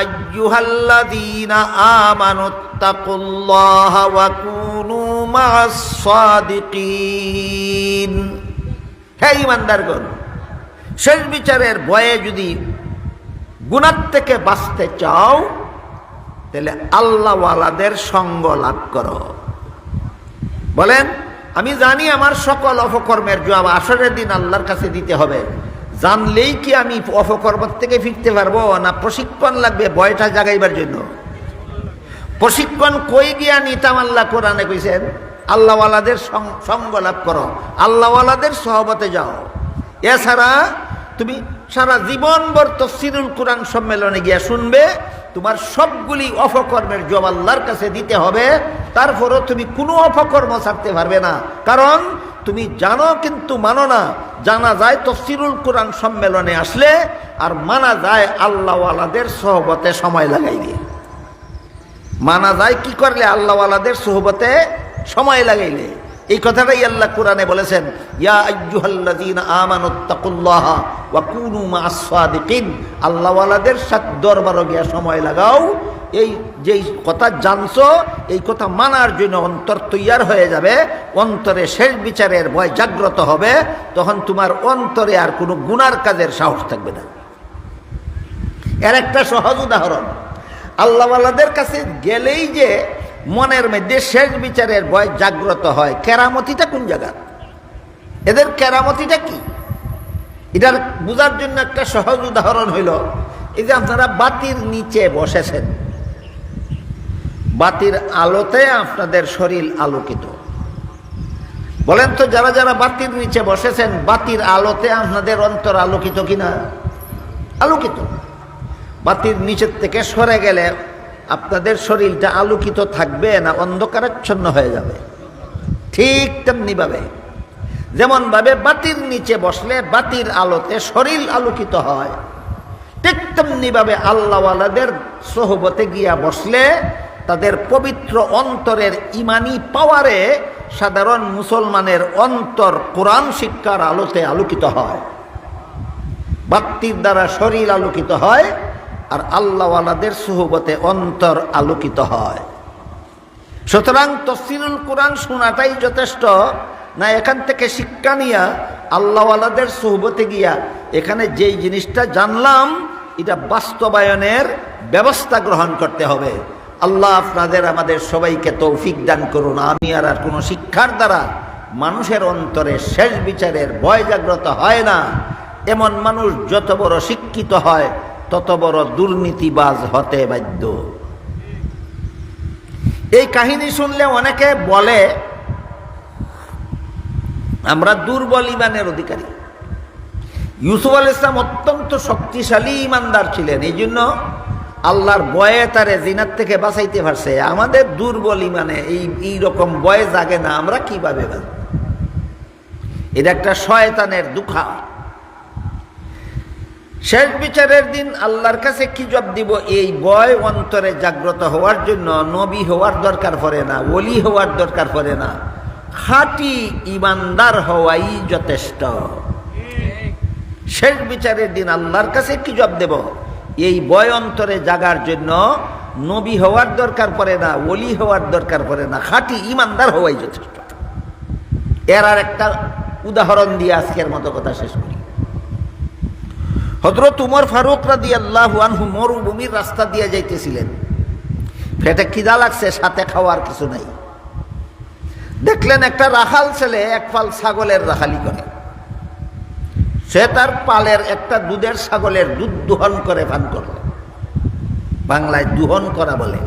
আইয়ুহাল্লাযীনা আমানুত্তাকুল্লাহা ওয়া কুনু মা'আস সাদিকিন। হে ইমানদারগণ শেষ বিচারের ভয়ে যদি গুনার থেকে বাঁচতে চাও, তাহলে আল্লাহওয়ালাদের সঙ্গ লাভ করো। বলেন, আমি জানি আমার সকল অপকর্মের জবাব আসরের দিন আল্লাহর কাছে দিতে হবে। জানলেই কি আমি অপকর্ম থেকে ফিরতে পারব না প্রশিক্ষণ লাগবে ভয়টা জাগাইবার জন্য? প্রশিক্ষণ কই গিয়া নিতাম আল্লাহ কোরআনে কইছেন? আল্লাহওয়ালাদের সঙ্গ লাভ করো, আল্লাহওয়ালাদের সহবতে যাও। এছাড়া তুমি সারা জীবনভর তফসিরুল কোরআন সম্মেলনে গিয়া শুনবে, তোমার সবগুলি অপকর্মের জব আল্লাহর কাছে দিতে হবে, তারপরও তুমি কোনো অপকর্ম ছাড়তে পারবে না। কারণ তুমি জানো কিন্তু মানো না। জানা যায় তো তফসিরুল কোরআন সম্মেলনে আসলে আর মানা যায় আল্লাহওয়ালাদের সহবতে সময় লাগাই দিয়ে। মানা যায় কি করলে আল্লাহওয়ালাদের সহবতে সময় লাগাইলে? এই কথাটাই আল্লাহ কোরআনে বলেছেন আল্লাহওয়ালাদের সাথে দরবারে গিয়া সময় লাগাও, এই যেই কথা জানছো, এই কথা মানার জন্য অন্তর তৈয়ার হয়ে যাবে, অন্তরে শেষ বিচারের ভয় জাগ্রত হবে, তখন তোমার অন্তরে আর কোনো গুনার কাজের সাহস থাকবে না। এর একটা সহজ উদাহরণ, আল্লাহওয়ালাদের কাছে গেলেই যে মনের মধ্যে শেষ বিচারের ভয় জাগ্রত হয়। কেরামতিটা কোন জায়গা? এদের কেরামতিটা কি? এটার বোঝার জন্য একটা সহজ উদাহরণ হইল, এই যে আপনারা বাতির নিচে বসেছেন, বাতির আলোতে আপনাদের শরীর আলোকিত। বলেন তো, যারা যারা বাতির নিচে বসেছেন, বাতির আলোতে আপনাদের অন্তর আলোকিত কিনা? আলোকিত। বাতির নিচের থেকে সরে গেলে আপনাদের শরীরটা আলোকিত থাকবে না, অন্ধকারাচ্ছন্ন হয়ে যাবে। ঠিক তেমনিভাবে। যেমনভাবে বাতির নিচে বসলে বাতির আলোতে শরীর আলোকিত হয়, ঠিক তেমনিভাবে আল্লাহওয়ালাদের সোহবতে গিয়া বসলে তাদের পবিত্র অন্তরের ইমানি পাওয়ারে সাধারণ মুসলমানের অন্তর কোরআন শিক্ষার আলোতে আলোকিত হয়। বাত্তির দ্বারা শরীর আলোকিত হয় আর আল্লাহওয়ালাদের সুহবতে অন্তর আলোকিত হয়। সুতরাং তফসিলুল কোরআন শোনাটাই যথেষ্ট। না, এখান থেকে শিক্ষা নিয়া আল্লাহওয়ালাদের সুহবতে গিয়া এখানে যেই জিনিসটা জানলাম, এটা বাস্তবায়নের ব্যবস্থা গ্রহণ করতে হবে। আল্লাহ আপনাদের, আমাদের সবাইকে তৌফিক দান করুন, আমি আর আর কোনো শিক্ষার দ্বারা মানুষের অন্তরে শেষ বিচারের ভয় জাগ্রত হয় না। এমন মানুষ যত বড় শিক্ষিত হয় তত বড় দুর্নীতিবাজ হতে বাধ্য। এই কাহিনী শুনলে অনেকে বলে, আমরা দুর্বল ইমানের অধিকারী। ইউসুফ আল ইসলাম অত্যন্ত শক্তিশালী ইমানদার ছিলেন। এই জন্য আল্লাহর বয়ে তারে জিনার থেকে বাঁচাইতে পারছে। আমাদের দুর্বল ইমানে এই এই রকম বয়ে জাগে না, আমরা কীভাবে এটা একটা শয়তানের দুঃখা। শেষ বিচারের দিন আল্লাহর কাছে কি জব দিব? এই বয় অন্তরে জাগ্রত হওয়ার জন্য নবী হওয়ার দরকার পড়ে না, ওলি হওয়ার দরকার পড়ে না। খাঁটি ইমানদার হওয়াই যথেষ্ট। শেষ বিচারের দিন আল্লাহর কাছে কি জব দেব? এই বয় অন্তরে জাগার জন্য নবী হওয়ার দরকার পড়ে না, ওলি হওয়ার দরকার পড়ে না। খাঁটি ইমানদার হওয়াই যথেষ্ট। এর আর একটা উদাহরণ দিয়ে আজকের মতো কথা শেষ করি। হজরত উমর ফারুক রাদি আল্লাহ আনহু মরুভূমির রাস্তা দিয়ে যাইতেছিলেন। ফেটে খিদা লাগছে, সাথে খাওয়ার কিছু নাই। দেখলেন একটা রাখাল ছেলে এক পাল ছাগলের রাখালি করে। সে তার পালের একটা দুধের ছাগলের দুধ দোহন করে পান করল। বাংলায় দুহন করা বলে।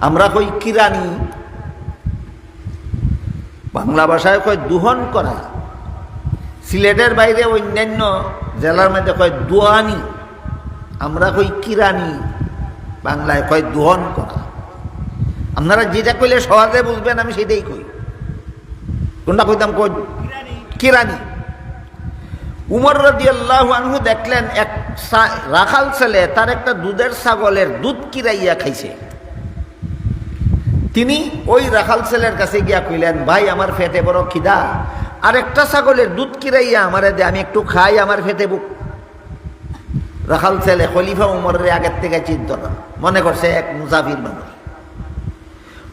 আমরা কই কিরানি বাংলা ভাষায় কই দুহন করা। সিলেটের বাইরে অন্যান্য জেলার মধ্যে কয় দোয়ানি, আমরা কই কিরানি, বাংলায় কয় দোহন করা। আপনারা যেটা কইলে সহজে বুঝবেন, আমি সেটাই কই। কোনটা কইতাম কই? কিরানি। উমর রদি আল্লাহ আনহু দেখলেন, এক রাখাল ছেলে, তার একটা দুধের ছাগলের দুধ কিরাইয়া খাইছে। তিনি ওই রাখাল ছেলের কাছে গিয়া কইলেন, ভাই, আমার ফেটে বড় খিদা। আর একটা ছাগলের দুধ কিরাইয়া আমারে দে, আমি একটু খাই আমার ফেটে বুক। রাখাল ছেলে খলিফা উমরের আগের থেকে চিন্ত না। মনে করছে এক মুসাফির মানুষ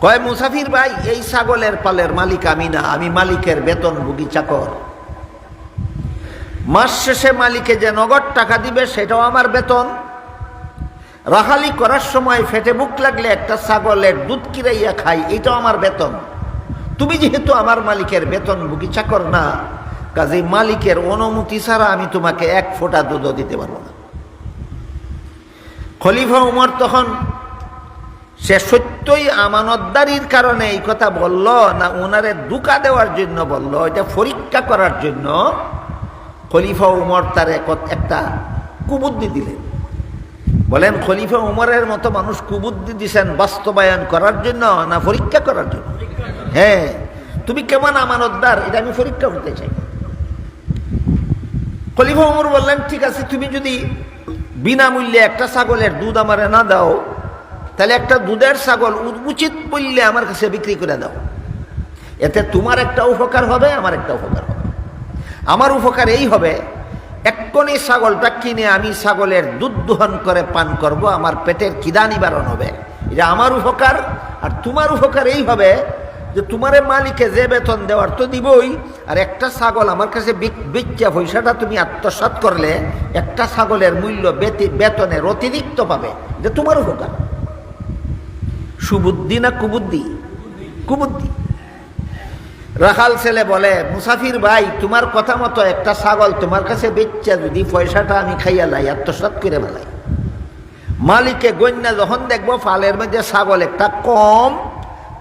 কয়, মুসাফির ভাই, এই ছাগলের পালের মালিক আমি না, আমি মালিকের বেতন ভুগি চাকর। মাস শেষে মালিকে যে নগদ টাকা দিবে, সেটাও আমার বেতন। রাহালি করার সময় ফেটে বুক লাগলে একটা ছাগলের দুধ কিরাইয়া খাই, এটাও আমার বেতন। তুমি যেহেতু আমার মালিকের বেতন ভুগি চাকর না কাজে মালিকের অনুমতি ছাড়া আমি তোমাকে এক ফোঁটা দুধও দিতে পারব না। খলিফা উমর তখন সে সত্যই আমানতদারির কারণে এই কথা বলল না ওনারে দুকা দেওয়ার জন্য বলল, এটা পরীক্ষা করার জন্য। খলিফা উমর তার এক- একটা কুবুদ্ধি দিলেন। বলেন, খলিফা উমরের মতো মানুষ কুবুদ্ধি দিছেন বাস্তবায়ন করার জন্য না পরীক্ষা করার জন্য? হ্যাঁ তুমি কেমন আমানতদার? এটা আমি পরীক্ষা করতে চাই। খলিফা উমর বললেন, ঠিক আছে, তুমি যদি বিনামূল্যে একটা ছাগলের দুধ আমারে না দাও, তাহলে একটা দুধের ছাগল উচিত মূল্যে আমার কাছে বিক্রি করে দাও। এতে তোমার একটা উপকার হবে, আমার একটা উপকার হবে। আমার উপকার এই হবে এক্ষণি ছাগলটা কিনে আমি ছাগলের দুধ দোহন করে পান করব, আমার পেটের কিদা নিবারণ হবে। এটা আমার উপকার, আর তোমার উপকার এই হবে যে তোমারে মালিকে যে বেতন দেওয়ার তো দিবই, আর একটা ছাগল আমার কাছে বিক- পয়সাটা তুমি আত্মসাৎ করলে, একটা ছাগলের মূল্য বেতি- বেতনের অতিরিক্ত পাবে। যে তোমার উপকার। সুবুদ্ধি না কুবুদ্ধি? কুবুদ্ধি। রাখাল ছেলে বলে, মুসাফির ভাই, তোমার কথা মতো একটা ছাগল তোমার কাছে বেচ্চা যদি পয়সাটা আমি খাইয়া লাই আত্মসাত করে বেলাই মালিকে গন্যা যখন দেখব ফালের মধ্যে ছাগল একটা কম,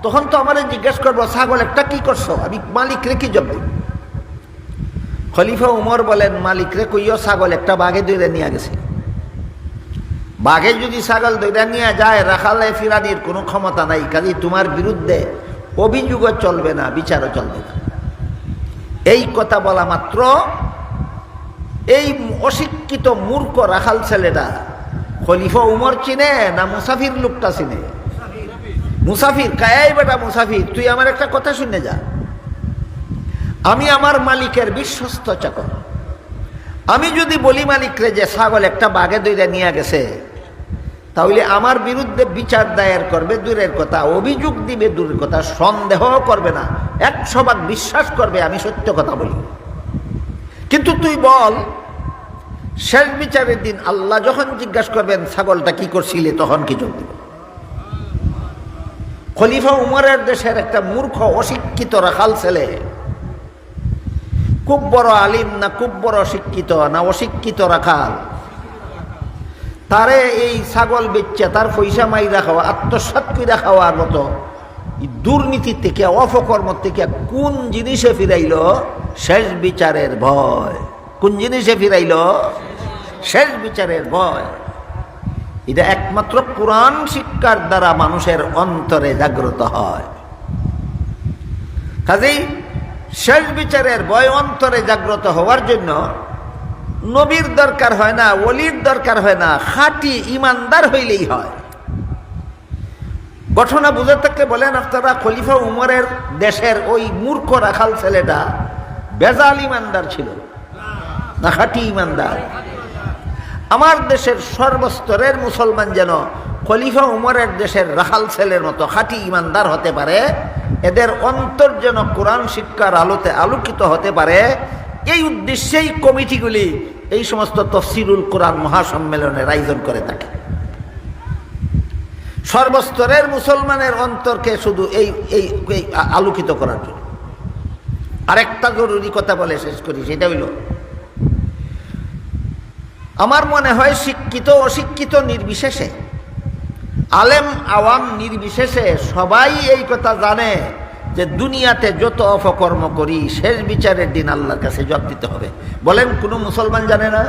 তখন তো আমার জিজ্ঞেস করব, ছাগল একটা কি করছ? আমি মালিক রে কি জব খলিফা উমর বলেন মালিক রে কইও ছাগল একটা বাঘে দৈরে নিয়ে গেছে। বাঘে যদি ছাগল দৈরা নিয়ে যায়, রাখালে ফিরানির কোনো ক্ষমতা নাই কাজে তোমার বিরুদ্ধে অভিযোগও চলবে না, বিচারও চলবে না। এই কথা বলা মাত্র এই অশিক্ষিত মূর্খ রাখাল ছেলেটা খলিফা উমর চিনে না মুসাফির লোকটা চিনে? মুসাফির, কায়াই বেটা মুসাফির, তুই আমার একটা কথা শুনে যা। আমি আমার মালিকের বিশ্বস্ত চাকর। আমি যদি বলি মালিকরে যে ছাগল একটা বাঘে দইরা নিয়ে গেছে তাহলে আমার বিরুদ্ধে বিচার দায়ের করবে দূরের কথা, অভিযোগ দিবে দূরের কথা, সন্দেহ করবে না। একশো ভাগ বিশ্বাস করবে, আমি সত্য কথা বলি। কিন্তু তুই বল, শেষ বিচারের দিন আল্লাহ যখন জিজ্ঞাসা করবেন, ছাগলটা কি করছিলে, তখন কি যোগ দিব? খলিফা উমরের দেশের একটা মূর্খ, অশিক্ষিত, রাখাল ছেলে। খুব বড় আলিম না খুব বড় শিক্ষিত না অশিক্ষিত, রাখাল। তারে এই ছাগল বেচছে, তার পয়সা মাইরা খাওয়া আত্মসাত করে খাওয়ার মতো। দুর্নীতি থেকে, অপকর্ম থেকে কোন জিনিসে ফিরাইল? শেষ বিচারের ভয়। কোন জিনিসে ফিরাইল? শেষ বিচারের ভয়। এটা একমাত্র কোরআন শিক্ষার দ্বারা মানুষের অন্তরে জাগ্রত হয়। কাজেই শেষ বিচারের ভয় অন্তরে জাগ্রত হওয়ার জন্য নবীর দরকার হয় না, ওলির দরকার হয় না, খাঁটি ইমানদার হইলেই হয়। ঘটনা বুঝে থাকলে বলেন, আপনারা খলিফা উমরের দেশের ওই মূর্খ রাখাল ছেলেটা বেজাল ইমানদার ছিল, না খাঁটি ইমানদার। আমার দেশের সর্বস্তরের মুসলমান যেন খলিফা উমরের দেশের রাখাল ছেলের মতো খাঁটি ইমানদার হতে পারে, এদের অন্তর যেন কোরআন শিক্ষার আলোতে আলোকিত হতে পারে এই উদ্দেশ্যেই কমিটিগুলি এই সমস্ত তফসিরুল কোরআন মহাসম্মেলনের আয়োজন করে থাকে। সর্বস্তরের মুসলমানের অন্তরকে শুধু এই এই আলোকিত করার জন্য। আরেকটা জরুরি কথা বলে শেষ করি, সেটা হইল, আমার মনে হয় শিক্ষিত অশিক্ষিত নির্বিশেষে, আলেম আওয়াম নির্বিশেষে সবাই এই কথা জানে। যে দুনিয়াতে যত অপকর্ম করি, শেষ বিচারের দিন আল্লাহর কাছে জবাব দিতে হবে। বলেন, কোনো মুসলমান জানে না?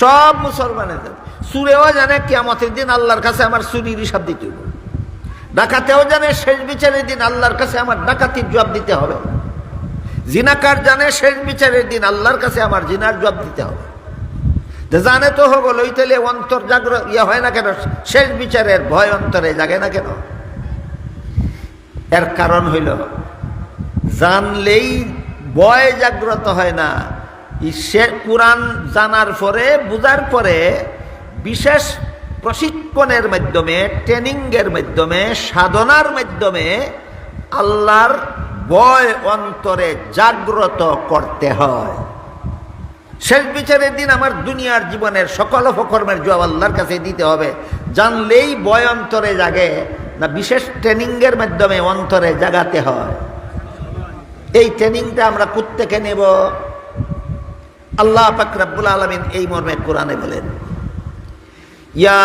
সব মুসলমানের সুরেও জানে, কিয়ামতের দিন আল্লাহর কাছে আমার চুরির হিসাব দিতে হবে। ডাকাতেও জানে, শেষ বিচারের দিন আল্লাহর কাছে আমার ডাকাতির জবাব দিতে হবে। জিনাকার জানে, শেষ বিচারের দিন আল্লাহর কাছে আমার জিনার জবাব দিতে হবে। জানে তো হব লইতেলে অন্তর জাগ্র ইয়ে হয় না কেন? শেষ বিচারের ভয় অন্তরে জাগে না কেন? এর কারণ হইল, জানলেই ভয় জাগ্রত হয় না। সে কোরআন জানার পরে, বুঝার পরে বিশেষ প্রশিক্ষণের মাধ্যমে, ট্রেনিংয়ের মাধ্যমে, সাধনার মাধ্যমে আল্লাহর বয় অন্তরে জাগ্রত করতে হয়। শেষ বিচারের দিন আমার দুনিয়ার জীবনের সকল অপকর্মের জবাব আল্লাহর কাছে দিতে হবে। জানলেই বয় অন্তরে জাগে। না, বিশেষ ট্রেনিংয়ের মাধ্যমে অন্তরে জাগাতে হয়। এই ট্রেনিংটা আমরা কোত্থেকে নেব। আল্লাহ পাক রাব্বুল আলমিন এই মর্মে কোরআনে বলেন, ইয়া